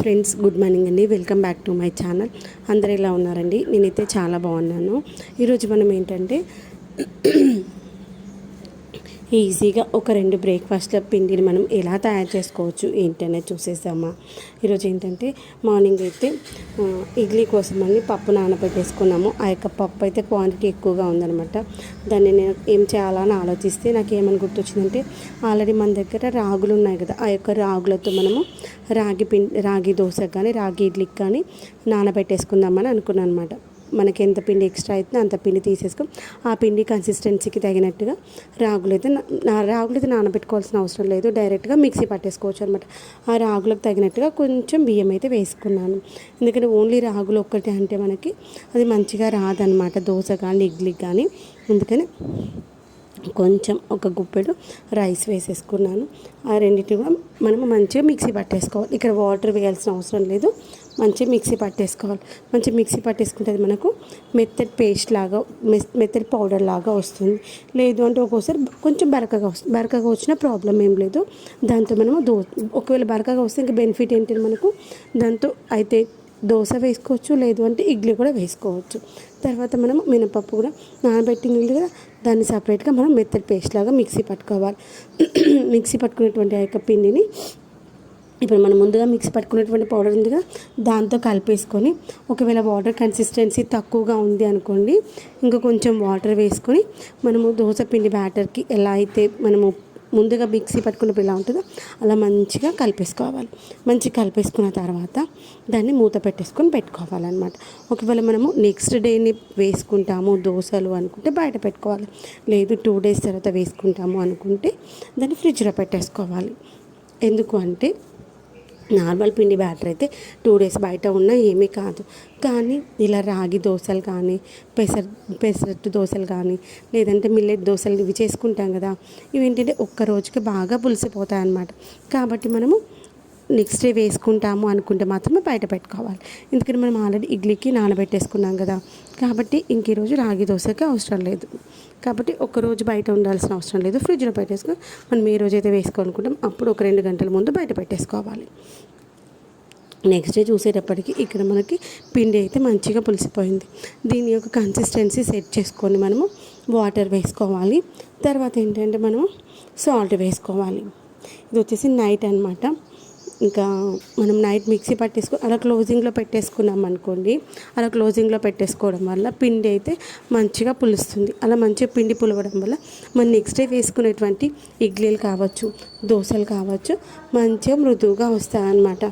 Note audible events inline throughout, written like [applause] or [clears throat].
Friends good morning అండి. Welcome back to my channel. అందరు ఎలా ఉన్నారండి? నేనైతే చాలా బాగున్నాను. ఈరోజు మనం ఏంటంటే ఈజీగా ఒక రెండు బ్రేక్ఫాస్ట్ల పిండిని మనం ఎలా తయారు చేసుకోవచ్చు ఏంటనేది చూసేద్దామా. ఈరోజు ఏంటంటే మార్నింగ్ అయితే ఇడ్లీ కోసం అని పప్పు నానబెట్టేసుకున్నాము. ఆ యొక్క పప్పు అయితే క్వాంటిటీ ఎక్కువగా ఉందనమాట దాన్ని నేను ఏం చేయాలని ఆలోచిస్తే నాకు ఏమని గుర్తొచ్చిందంటే ఆల్రెడీ మన దగ్గర రాగులు ఉన్నాయి కదా ఆ యొక్క రాగులతో మనము రాగి పిండి రాగి దోశకు కానీ రాగి ఇడ్లీకి కానీ నానబెట్టేసుకుందామని అనుకున్నాను అనమాట మనకి ఎంత పిండి ఎక్స్ట్రా అవుతుందో అంత పిండి తీసేసుకొని ఆ పిండి కన్సిస్టెన్సీకి తగినట్టుగా రాగులు అయితే నా- రాగులు అయితే నానబెట్టుకోవాల్సిన అవసరం లేదు. డైరెక్ట్గా మిక్సీ పట్టేసుకోవచ్చు అనమాట ఆ రాగులకు తగినట్టుగా కొంచెం బియ్యం అయితే వేసుకున్నాను. ఎందుకంటే ఓన్లీ రాగులు ఒక్కటే అంటే మనకి అది మంచిగా రాదనమాట దోశ కానీ ఇడ్లీ కానీ అందుకని కొంచెం ఒక గుప్పెడు రైస్ వేసేసుకున్నాను. ఆ రెండింటి కూడా మనము మంచిగా మిక్సీ పట్టేసుకోవాలి. ఇక్కడ వాటర్ వేయాల్సిన అవసరం లేదు. మంచిగా మిక్సీ పట్టేసుకోవాలి. మంచిగా మిక్సీ పట్టేసుకుంటే మనకు మెత్తటి పేస్ట్ లాగా మెస్- మెత్తటి పౌడర్ లాగా వస్తుంది. లేదు అంటే ఒక్కోసారి కొంచెం బరకగా వస్తుంది బరకగా వచ్చిన ప్రాబ్లం ఏం లేదు. దాంతో మనము దో ఒకవేళ బరకగా వస్తే ఇంకా బెనిఫిట్ ఏంటంటే మనకు దాంతో అయితే దోశ వేసుకోవచ్చు లేదు అంటే ఇడ్లీ కూడా వేసుకోవచ్చు. తర్వాత మనం మినపప్పు కూడా నానబెట్టింది ఉంది కదా దాన్ని సపరేట్గా మనం మెత్తడి పేస్ట్ లాగా మిక్సీ పట్టుకోవాలి. [clears throat] మిక్సీ పట్టుకునేటువంటి ఆ యొక్క పిండిని ఇప్పుడు మనం ముందుగా మిక్సీ పట్టుకున్నటువంటి పౌడర్ ఉంది దాంతో కలిపేసుకొని ఒకవేళ వాటర్ కన్సిస్టెన్సీ తక్కువగా ఉంది అనుకోండి ఇంకా కొంచెం వాటర్ వేసుకొని మనము దోశ పిండి బ్యాటర్కి ఎలా అయితే మనము ముందుగా మిక్సీ పట్టుకున్నప్పుడు ఎలా ఉంటుందో? అలా మంచిగా కలిపేసుకోవాలి. మంచిగా కలిపేసుకున్న తర్వాత దాన్ని మూత పెట్టేసుకొని పెట్టుకోవాలన్నమాట. ఒకవేళ మనము నెక్స్ట్ డేని వేసుకుంటాము దోశలు అనుకుంటే బయట పెట్టుకోవాలి. లేదు టూ డేస్ తర్వాత వేసుకుంటాము అనుకుంటే దాన్ని ఫ్రిడ్జ్లో పెట్టేసుకోవాలి. ఎందుకు అంటే నార్మల్ పిండి బ్యాటర్ అయితే టూ డేస్ బయట ఉన్నా ఏమీ కాదు. కానీ ఇలా రాగి దోశలు కానీ పెసర పెసరట్టు దోశలు కానీ లేదంటే మిల్లెట్ దోశలు ఇవి చేసుకుంటాం కదా ఇవి ఏంటంటే ఒక్క రోజుకి బాగా పులిసిపోతాయి అన్నమాట కాబట్టి మనము నెక్స్ట్ డే వేసుకుంటాము అనుకుంటే మాత్రమే బయట పెట్టుకోవాలి. ఎందుకంటే మనం ఆల్రెడీ ఇడ్లీకి నానబెట్టేసుకున్నాం కదా. కాబట్టి ఇంక ఈరోజు రాగి దోశకి అవసరం లేదు. కాబట్టి ఒక రోజు బయట ఉండాల్సిన అవసరం లేదు. ఫ్రిడ్జ్లో పెట్టేసుకుని మనం ఏ రోజు అయితే వేసుకోవాలనుకుంటాం అప్పుడు ఒక రెండు గంటల ముందు బయట పెట్టేసుకోవాలి. నెక్స్ట్ డే చూసేటప్పటికి ఇక్కడ మనకి పిండి అయితే మంచిగా పులిసిపోయింది. దీని యొక్క కన్సిస్టెన్సీ సెట్ చేసుకొని మనము వాటర్ వేసుకోవాలి. తర్వాత ఏంటంటే మనము సాల్ట్ వేసుకోవాలి. ఇది వచ్చేసి నైట్ అన్నమాట. ఇంకా మనం నైట్ మిక్సీ పట్టేసుకో అలా క్లోజింగ్లో పెట్టేసుకున్నాం అనుకోండి. అలా క్లోజింగ్లో పెట్టేసుకోవడం వల్ల పిండి అయితే మంచిగా పులుస్తుంది. అలా మంచిగా పిండి పులవడం వల్ల మనం నెక్స్ట్ డే వేసుకునేటువంటి ఇడ్లీలు కావచ్చు దోశలు కావచ్చు మంచిగా మృదువుగా వస్తాయన్నమాట.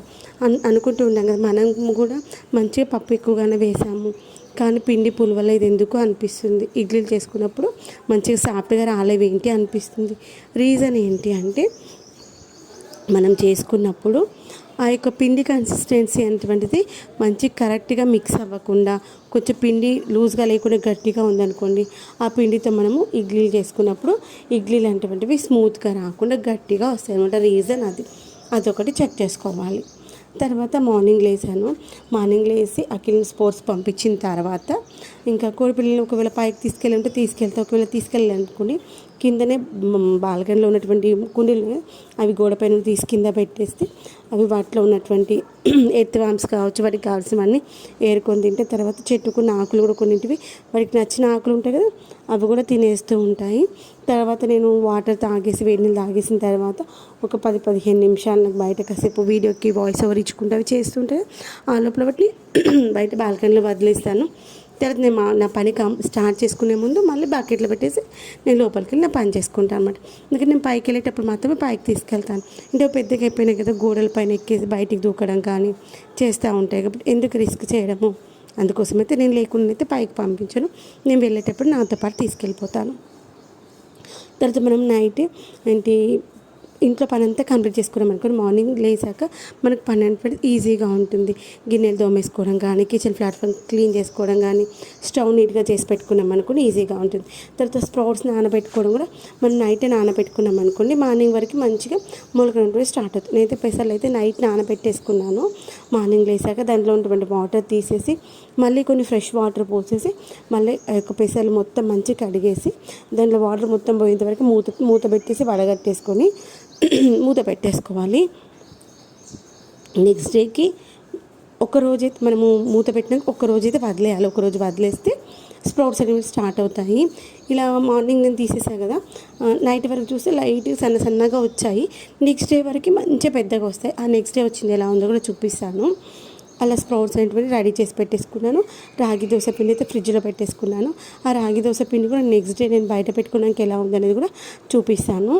అన్ అనుకుంటూ ఉంటాం కదా మనం కూడా మంచిగా పప్పు ఎక్కువగానే వేసాము కానీ పిండి పులవలేదు ఎందుకు అనిపిస్తుంది? ఇడ్లీలు చేసుకున్నప్పుడు మంచిగా సాఫ్ట్గా రాలేవి ఏంటి అనిపిస్తుంది? రీజన్ ఏంటి అంటే మనం చేసుకున్నప్పుడు ఆ యొక్క పిండి కన్సిస్టెన్సీ అనేటువంటిది మంచి కరెక్ట్గా మిక్స్ అవ్వకుండా కొంచెం పిండి లూజ్గా లేకుండా గట్టిగా ఉందనుకోండి ఆ పిండితో మనము ఇడ్లీలు చేసుకున్నప్పుడు ఇడ్లీలు అనేటువంటివి స్మూత్గా రాకుండా గట్టిగా వస్తాయి అనమాట రీజన్ అది. అదొకటి చెక్ చేసుకోవాలి. తర్వాత మార్నింగ్ లేసాను మార్నింగ్ లేసి అఖిల్ని స్పోర్ట్స్ పంపించిన తర్వాత ఇంకా కోడిపిల్లలు ఒకవేళ పైకి తీసుకెళ్ళి తీసుకెళ్తా తీసుకెళ్తే ఒకవేళ తీసుకెళ్ళాలనుకోండి కిందనే బాల్కనీలో ఉన్నటువంటి కుండీలు అవి గోడపైన తీసి కింద పెట్టేస్తే అవి వాటిలో ఉన్నటువంటి [clears throat] ఎత్ వామ్స్ కావచ్చు వాటికి కావాల్సినవన్నీ ఏరుకొని తింటే తర్వాత చెట్టుకున్న ఆకులు కూడా కొన్నింటివి వాటికి నచ్చిన ఆకులు ఉంటాయి కదా అవి కూడా తినేస్తూ ఉంటాయి. తర్వాత నేను వాటర్ తాగేసి వేడి నీళ్ళు తాగేసిన తర్వాత ఒక పది పదిహేను నిమిషాలు నాకు బయట కాసేపు వీడియోకి వాయిస్ ఓవర్ ఇచ్చుకుంటూ అవి చేస్తుంటే ఆ లోపల బట్టి [clears throat] బయట బాల్కనీలో వదిలేస్తాను. తర్వాత నేను మా నా పని కం స్టార్ట్ చేసుకునే ముందు మళ్ళీ బకెట్లో పెట్టేసి నేను లోపలికి వెళ్ళి నా పని చేసుకుంటాను అనమాట ఎందుకంటే నేను పైకి వెళ్ళేటప్పుడు మాత్రమే పైకి తీసుకెళ్తాను. అంటే పెద్దగా అయిపోయినాయి కదా గోడల పైన ఎక్కేసి బయటికి దూకడం కానీ చేస్తూ ఉంటాయి కాబట్టి ఎందుకు రిస్క్ చేయడము? అందుకోసమైతే నేను లేకుండా అయితే పైకి పంపించను. నేను వెళ్ళేటప్పుడు నాతో పాటు తీసుకెళ్ళిపోతాను. తర్వాత మనం నైట్ ఏంటి ఇంట్లో పని అంతా కంప్లీట్ చేసుకున్నాం అనుకోండి మార్నింగ్ లేసాక మనకు పని అంటే ఈజీగా ఉంటుంది. గిన్నెలు దోమేసుకోవడం కానీ కిచెన్ ప్లాట్ఫామ్ క్లీన్ చేసుకోవడం కానీ స్టవ్ నీట్గా చేసి పెట్టుకున్నాం అనుకోండి ఈజీగా ఉంటుంది. తర్వాత స్ప్రౌట్స్ నానబెట్టుకోవడం కూడా మనం నైటే నానబెట్టుకున్నాం అనుకోండి మార్నింగ్ వరకు మంచిగా మొలకడం స్టార్ట్ అవుతుంది నేనైతే పెసర్లు అయితే నైట్ నానబెట్టేసుకున్నాను. మార్నింగ్ లేసాక దాంట్లో ఉన్నటువంటి వాటర్ తీసేసి మళ్ళీ కొన్ని ఫ్రెష్ వాటర్ పోసేసి మళ్ళీ ఆ యొక్క పెసలు మొత్తం మంచిగా కడిగేసి దాంట్లో వాటర్ మొత్తం పోయేంత వరకు మూత మూత పెట్టేసి వడగట్టేసుకొని [clears throat] మూత పెట్టేసుకోవాలి. నెక్స్ట్ డేకి ఒక రోజైతే మనము మూత పెట్టినాక ఒకరోజైతే వదిలేయాలి. ఒక రోజు వదిలేస్తే స్ప్రౌట్స్ అనేవి స్టార్ట్ అవుతాయి. ఇలా మార్నింగ్ నేను తీసేసాను కదా నైట్ వరకు చూస్తే లైట్ సన్న సన్నగా వచ్చాయి. నెక్స్ట్ డే వరకు మంచిగా పెద్దగా వస్తాయి. ఆ నెక్స్ట్ డే వచ్చింది ఎలా ఉందో కూడా చూపిస్తాను. అలా స్ప్రౌట్స్ అనేటువంటి రెడీ చేసి పెట్టేసుకున్నాను. రాగి దోశ పిండి అయితే ఫ్రిడ్జ్లో పెట్టేసుకున్నాను. ఆ రాగి దోశ పిండి కూడా నెక్స్ట్ డే నేను బయట పెట్టుకున్నాక ఎలా ఉందనేది కూడా చూపిస్తాను.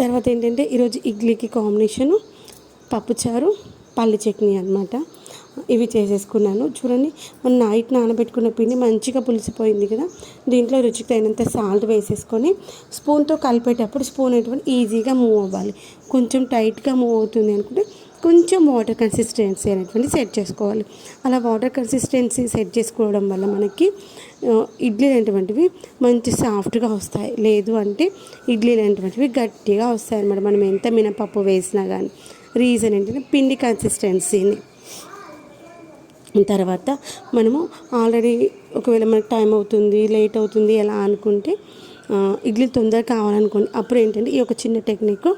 తర్వాత ఏంటంటే ఈరోజు ఇడ్లీకి కాంబినేషను పప్పుచారు పల్లి చట్నీ అనమాట ఇవి చేసేసుకున్నాను. చూడండి మన నైట్ నానబెట్టుకున్న పిండి మంచిగా పులిసిపోయింది కదా. దీంట్లో రుచికి తగినంత సాల్ట్ వేసేసుకొని స్పూన్తో కలిపేటప్పుడు స్పూన్ అనేటువంటి ఈజీగా మూవ్ అవ్వాలి. కొంచెం టైట్గా మూవ్ అవుతుంది అనుకుంటే కొంచెం వాటర్ కన్సిస్టెన్సీ అనేటువంటి సెట్ చేసుకోవాలి. అలా వాటర్ కన్సిస్టెన్సీ సెట్ చేసుకోవడం వల్ల మనకి ఇడ్లీ అనేటువంటివి మంచి సాఫ్ట్గా వస్తాయి. లేదు అంటే ఇడ్లీ అనేటువంటివి గట్టిగా వస్తాయి అన్నమాట. మనం ఎంత మినపప్పు వేసినా కానీ రీజన్ ఏంటంటే పిండి కన్సిస్టెన్సీని తర్వాత మనము ఆల్రెడీ ఒకవేళ మనకు టైం అవుతుంది లేట్ అవుతుంది ఎలా అనుకుంటే ఇడ్లీ తొందరగా కావాలనుకోండి. అప్పుడు ఏంటంటే ఈ యొక్క చిన్న టెక్నిక్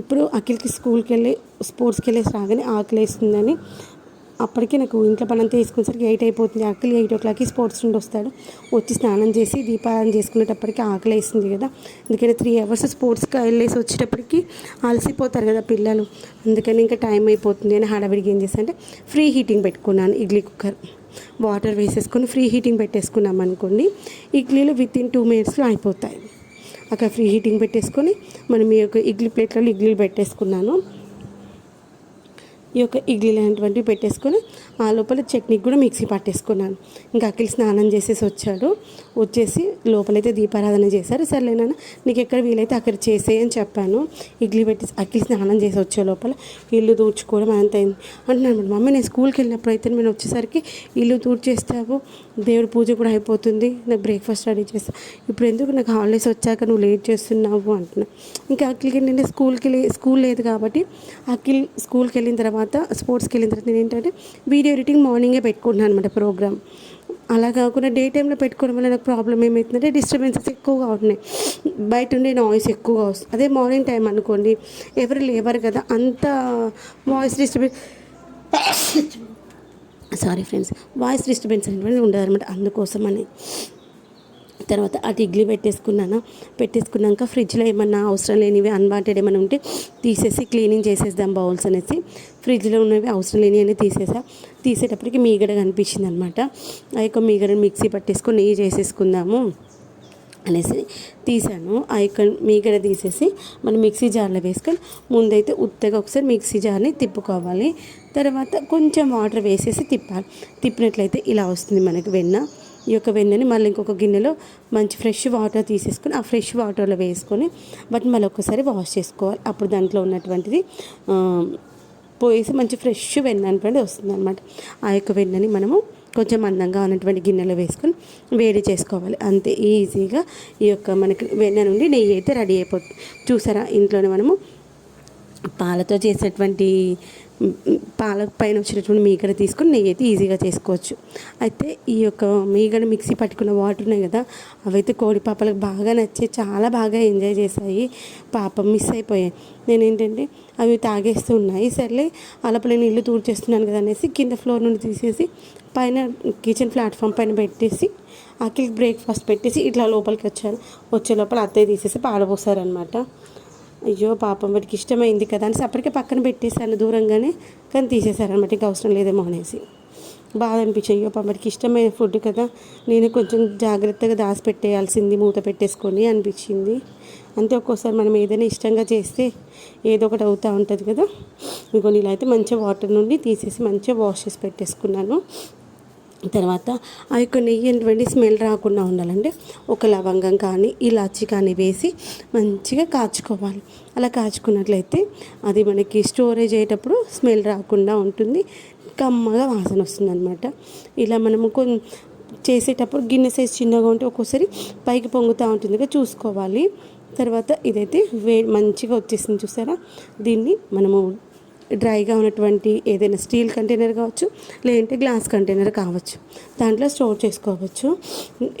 ఇప్పుడు అఖిల్కి స్కూల్కి వెళ్ళి స్పోర్ట్స్కి వెళ్ళేసి రాగానే ఆకలి వేస్తుందని అప్పటికే నాకు ఇంట్లో పని అంతా వేసుకునేసరికి ఎయిట్ అయిపోతుంది. ఆకలి ఎయిట్ ఓ క్లాక్కి స్పోర్ట్స్ నుండి వస్తాడు. వచ్చి స్నానం చేసి దీపారాధన చేసుకునేటప్పటికి ఆకలి వేస్తుంది కదా. అందుకని త్రీ అవర్స్ స్పోర్ట్స్కి వెళ్ళేసి వచ్చేటప్పటికి అలసిపోతారు కదా పిల్లలు. అందుకని ఇంకా టైం అయిపోతుంది అని హడావిడిగా ఏం చేస్తా అంటే ఫ్రీ హీటింగ్ పెట్టుకున్నాను ఇడ్లీ కుక్కర్. వాటర్ వేసేసుకొని ఫ్రీ హీటింగ్ పెట్టేసుకున్నాం అనుకోండి ఇడ్లీలు విత్ ఇన్ టూ మినిట్స్లో అయిపోతాయి. అక్కడ ఫ్రీ హీటింగ్ పెట్టేసుకొని మనం ఈ యొక్క ఇడ్లీ ప్లేట్లలో ఇడ్లీలు పెట్టేసుకున్నాను. ఈ యొక్క ఇడ్లీ లాంటివంటివి పెట్టేసుకొని ఆ లోపల చట్నీకి కూడా మిక్సీ పట్టేసుకున్నాను. ఇంకా అఖిల్ స్నానం చేసేసి వచ్చాడు. వచ్చేసి లోపలైతే దీపారాధన చేశారు. సర్లేనా నీకు ఎక్కడ వీలైతే అక్కడ చేసేయని చెప్పాను. ఇడ్లీ పెట్టి అఖిల్ స్నానం చేసి వచ్చే లోపల ఇల్లు తూడ్చుకోవడం అంత అయింది. అంటున్నాను మమ్మీ నేను స్కూల్కి వెళ్ళినప్పుడు అయితే నేను వచ్చేసరికి ఇల్లు తూడ్చేస్తావు. దేవుడి పూజ కూడా అయిపోతుంది. నాకు బ్రేక్ఫాస్ట్ రెడీ చేస్తా. ఇప్పుడు ఎందుకు నాకు హాలిడేస్ వచ్చాక నువ్వు లేట్ చేస్తున్నావు? అంటున్నా. ఇంకా అఖిల్కి నేను స్కూల్కి స్కూల్ లేదు కాబట్టి అఖిల్ స్కూల్కి వెళ్ళిన తర్వాత స్పోర్ట్స్కి వెళ్ళిన తర్వాత నేను ఏంటంటే వీడియో ఎడిటింగ్ మార్నింగే పెట్టుకుంటున్నాను అనమాట ప్రోగ్రామ్. అలా కాకుండా డే టైంలో పెట్టుకోవడం వల్ల నాకు ప్రాబ్లం ఏమవుతుందంటే డిస్టర్బెన్సెస్ ఎక్కువగా ఉంటున్నాయి. బయట ఉండే నాయిస్ ఎక్కువగా వస్తుంది అదే మార్నింగ్ టైం అనుకోండి ఎవరు లేవరు కదా అంత voice disturbance [coughs] sorry friends voice disturbance అనేది ఉండదు అనమాట అందుకోసం అని తర్వాత అటు ఇడ్లీ పెట్టేసుకున్నాను? పెట్టేసుకున్నాక ఫ్రిడ్జ్లో ఏమన్నా అవసరం లేనివి అన్వాంటెడ్ ఏమైనా ఉంటే తీసేసి క్లీనింగ్ చేసేద్దాం బౌల్స్ అనేసి ఫ్రిడ్జ్లో ఉన్నవి అవసరం లేని అని తీసేసా. తీసేటప్పటికి మీగడ కనిపించింది అనమాట ఆ యొక్క మీగడని మిక్సీ పట్టేసుకొని నెయ్యి చేసేసుకుందాము అనేసి తీసాను. ఆ యొక్క మీగడ తీసేసి మనం మిక్సీ జార్లో వేసుకొని ముందైతే ఉత్తగా ఒకసారి మిక్సీ జార్ని తిప్పుకోవాలి. తర్వాత కొంచెం వాటర్ వేసేసి తిప్పాలి. తిప్పినట్లయితే ఇలా వస్తుంది మనకి వెన్న. ఈ యొక్క వెన్నని మళ్ళీ ఇంకొక గిన్నెలో మంచి ఫ్రెష్ వాటర్ తీసేసుకొని ఆ ఫ్రెష్ వాటర్లో వేసుకొని వాటిని మళ్ళీ ఒకసారి వాష్ చేసుకోవాలి. అప్పుడు దాంట్లో ఉన్నటువంటిది పోయేసి మంచి ఫ్రెష్ వెన్న అనేటువంటి వస్తుంది అనమాట ఆ యొక్క వెన్నని మనము కొంచెం అందంగా ఉన్నటువంటి గిన్నెలో వేసుకొని వేడి చేసుకోవాలి. అంతే ఈజీగా ఈ యొక్క మనకి వెన్న నుండి నెయ్యి అయితే రెడీ అయిపోతుంది. చూసారా ఇంట్లోనే మనము పాలతో చేసేటువంటి పాల పైన వచ్చినటువంటి మీగడ తీసుకొని నెయ్యి అయితే ఈజీగా చేసుకోవచ్చు. అయితే ఈ యొక్క మీగడ మిక్సీ పట్టుకున్న వాటర్ ఉన్నాయి కదా అవైతే కోడి పాపలకు బాగా నచ్చి చాలా బాగా ఎంజాయ్ చేశాయి. పాపం మిస్ అయిపోయాయి. నేను ఏంటంటే అవి తాగేస్తూ ఉన్నాయి. సర్లే అలపల నేను ఇల్లు తూడ్చేస్తున్నాను కదా అనేసి కింద ఫ్లోర్ నుండి తీసేసి పైన కిచెన్ ప్లాట్ఫామ్ పైన పెట్టేసి అఖిల్ బ్రేక్ఫాస్ట్ పెట్టేసి ఇట్లా లోపలికి వచ్చాను. వచ్చే లోపల అత్తయ్య తీసేసి పాడబోసారనమాట అయ్యో పాపం వాడికి ఇష్టమైంది కదా అనేసి అప్పటికే పక్కన పెట్టేశాను దూరంగానే. కానీ తీసేశారనమాట ఇంకా అవసరం లేదేమో అనేసి. బాధ అనిపించాయి అయ్యో వాడికి ఇష్టమైన ఫుడ్ కదా నేను కొంచెం జాగ్రత్తగా దాచి పెట్టేయాల్సింది మూత పెట్టేసుకొని అనిపించింది. అంతే ఒక్కోసారి మనం ఏదైనా ఇష్టంగా చేస్తే ఏదో ఒకటి అవుతూ ఉంటుంది కదా. ఇంకో అయితే మంచిగా వాటర్ నుండి తీసేసి మంచిగా వాష్ చేసి పెట్టేసుకున్నాను. తర్వాత ఆ యొక్క నెయ్యి ఏంటంటే స్మెల్ రాకుండా ఉండాలంటే ఒక లవంగం కానీ ఇలాచి కానీ వేసి మంచిగా కాచుకోవాలి. అలా కాచుకున్నట్లయితే అది మనకి స్టోరేజ్ అయ్యేటప్పుడు స్మెల్ రాకుండా ఉంటుంది. కమ్మగా వాసన వస్తుంది అనమాట ఇలా మనము కొన్ని చేసేటప్పుడు గిన్నె సైజ్ చిన్నగా ఉంటే ఒక్కోసారి పైకి పొంగుతూ ఉంటుంది చూసుకోవాలి. తర్వాత ఇదైతే వే మంచిగా వచ్చేసింది చూసారా? దీన్ని మనము డ్రైగా ఉన్నటువంటి ఏదైనా స్టీల్ కంటైనర్ కావచ్చు లేదంటే గ్లాస్ కంటైనర్ కావచ్చు. దాంట్లో స్టోర్ చేసుకోవచ్చు.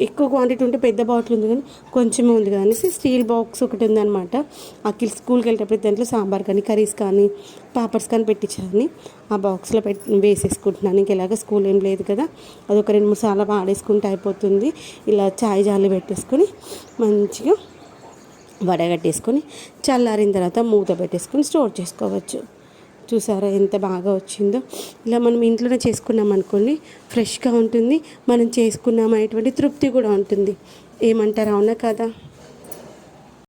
ఎక్కువ క్వాంటిటీ ఉంటే పెద్ద బాటిల్ ఉంది కానీ కొంచెం ఉంది కదా అనేసి స్టీల్ బాక్స్ ఒకటి ఉందన్నమాట. అఖిల్ స్కూల్కి వెళ్ళేటప్పుడు దాంట్లో సాంబార్ కానీ కర్రీస్ కానీ పాపర్స్ కానీ పెట్టించాలని ఆ బాక్స్లో పెట్టి వేసేసుకుంటున్నాను. ఇంకెలాగ స్కూల్ ఏం లేదు కదా. అదొక రెండు మూడు సార్లు ఆడేసుకుంటే అయిపోతుంది. ఇలా చాయ్ జాలి పెట్టేసుకొని మంచిగా వడగట్టేసుకొని చల్లారిన తర్వాత మూత పెట్టేసుకొని స్టోర్ చేసుకోవచ్చు. చూసారా ఎంత బాగా వచ్చిందో. ఇలా మనం ఇంట్లోనే చేసుకున్నాం అనుకోండి ఫ్రెష్గా ఉంటుంది. మనం చేసుకున్నాం అనేటువంటి తృప్తి కూడా ఉంటుంది. ఏమంటారు? అవునా కదా?